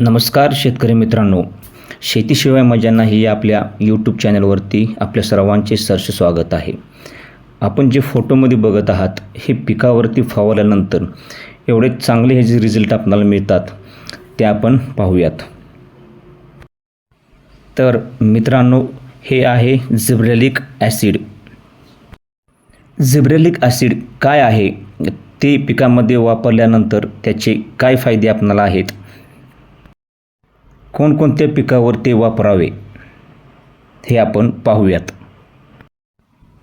नमस्कार शेतकरी मित्रांनो. शेतीशिवाय मजा नाही या आपल्या यूट्यूब चॅनलवरती आपल्या सर्वांचे सरसे स्वागत आहे. आपण जे फोटोमध्ये बघत आहात हे पिकावरती फवारल्यानंतर एवढे चांगले हे जे रिझल्ट आपल्याला मिळतात ते आपण पाहूयात. तर मित्रांनो हे आहे झिब्रेलिक ॲसिड. झिब्रेलिक ॲसिड काय आहे? ते पिकामध्ये वापरल्यानंतर त्याचे काय फायदे आपणाला आहेत? कोणकोणत्या पिकावर ते वापरावे हे आपण पाहूयात.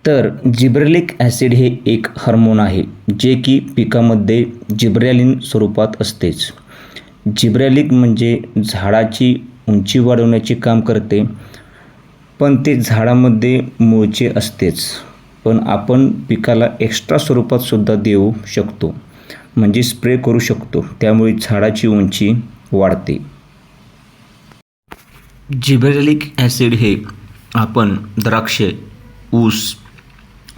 तर जिब्रेलिक ॲसिड हे एक हार्मोन आहे जे की पिकामध्ये जिब्रॅलिन स्वरूपात असतेच. जिब्रॅलिक म्हणजे झाडाची उंची वाढवण्याचे काम करते पण ते झाडामध्ये मूळचे असतेच. पण आपण पिकाला एक्स्ट्रा स्वरूपात सुद्धा देऊ शकतो म्हणजे स्प्रे करू शकतो त्यामुळे झाडाची उंची वाढते. जिबेरेलिक ॲसिड हे आपण द्राक्षे ऊस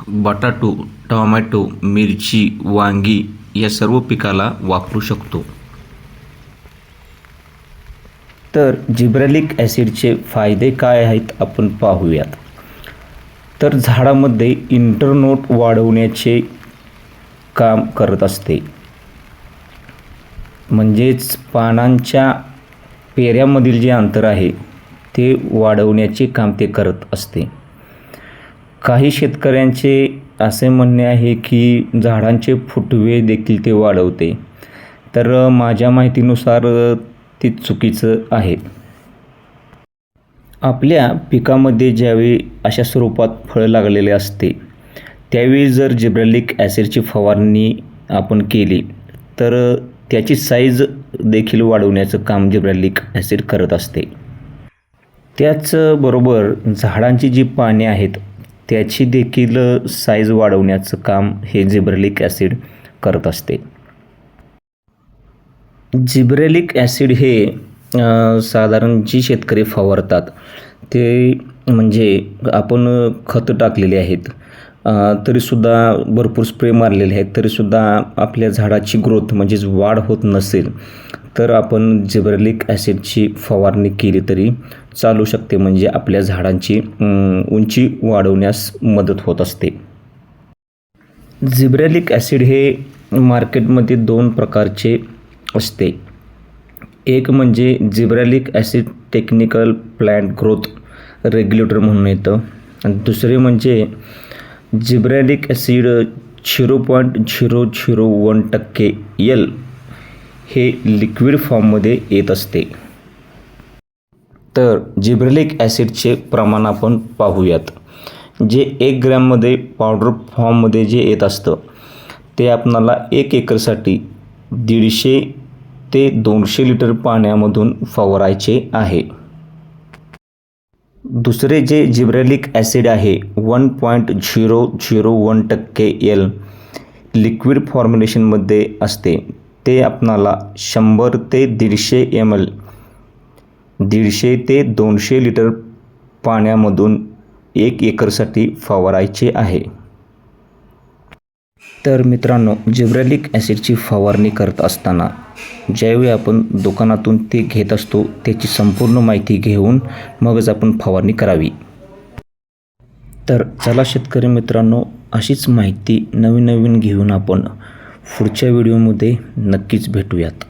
बटाटो टोमॅटो मिरची वांगी या सर्व पिकाला वापरू शकतो. तर जिब्रेलिक ॲसिडचे फायदे काय आहेत आपण पाहूयात. तर झाडामध्ये इंटरनोट वाढवण्याचे काम करत असते. म्हणजेच पानांच्या पेऱ्यामधील जे अंतर आहे ते वाढवण्याचे काम ते करत असते. काही शेतकऱ्यांचे असे म्हणणे आहे की झाडांचे फुटवे देखील ते वाढवते. तर माझ्या माहितीनुसार ते चुकीचं आहे. आपल्या पिकामध्ये ज्यावेळी अशा स्वरूपात फळं लागलेले असते त्यावेळी जर जिब्रॅलिक ॲसिडची फवारणी आपण केली तर त्याची साईज देखील वाढवण्याचं काम जिब्रॅलिक ॲसिड करत असते. त्याचबरोबर झाडांची जी पाने आहेत त्याची देखील साईज वाढवण्याचं काम हे झिब्रेलिक ॲसिड करत असते. झिब्रेलिक ॲसिड हे साधारण जी शेतकरी फवारतात ते म्हणजे आपण खतं टाकलेली आहेत तरीसुद्धा भरपूर स्प्रे मारलेले आहेत तरीसुद्धा आपल्या झाडाची ग्रोथ म्हणजेच वाढ होत नसेल तर आपण जिब्रेलिक ॲसिडची फवारणी केली तरी चालू शकते म्हणजे आपल्या झाडांची उंची वाढवण्यास मदत होत असते. जिब्रेलिक ॲसिड हे मार्केटमध्ये दोन प्रकारचे असते. एक म्हणजे gibberellic acid technical plant growth regulator म्हणून येतं. आणि दुसरे म्हणजे gibberellic acid zero point zero zero one टक्के एल हे लिक्विड फॉर्ममध्ये येत असते. तर जिब्रेलिक ॲसिडचे प्रमाण आपण पाहूयात. जे एक ग्रॅममध्ये पावडर फॉर्ममध्ये जे येत असतं ते आपणाला एक एकरसाठी दीडशे ते दोनशे लिटर पाण्यामधून फवारायचे आहे. दुसरे जे जिब्रेलिक ॲसिड आहे one point zero zero one टक्के एल लिक्विड फॉर्म्युलेशनमध्ये असते. ते आपणाला शंभर ते दीडशे एम एल दीडशे ते दोनशे लिटर पाण्यामधून एक एकरसाठी फवारायचे आहे. तर मित्रांनो जिब्रॅलिक ॲसिडची फवारणी करत असताना ज्यावेळी आपण दुकानातून ते घेत असतो त्याची संपूर्ण माहिती घेऊन मगच आपण फवारणी करावी. तर चला शेतकरी मित्रांनो अशीच माहिती नवीन नवीन घेऊन आपण पुढच्या व्हिडिओमध्ये नक्कीच भेटूयात.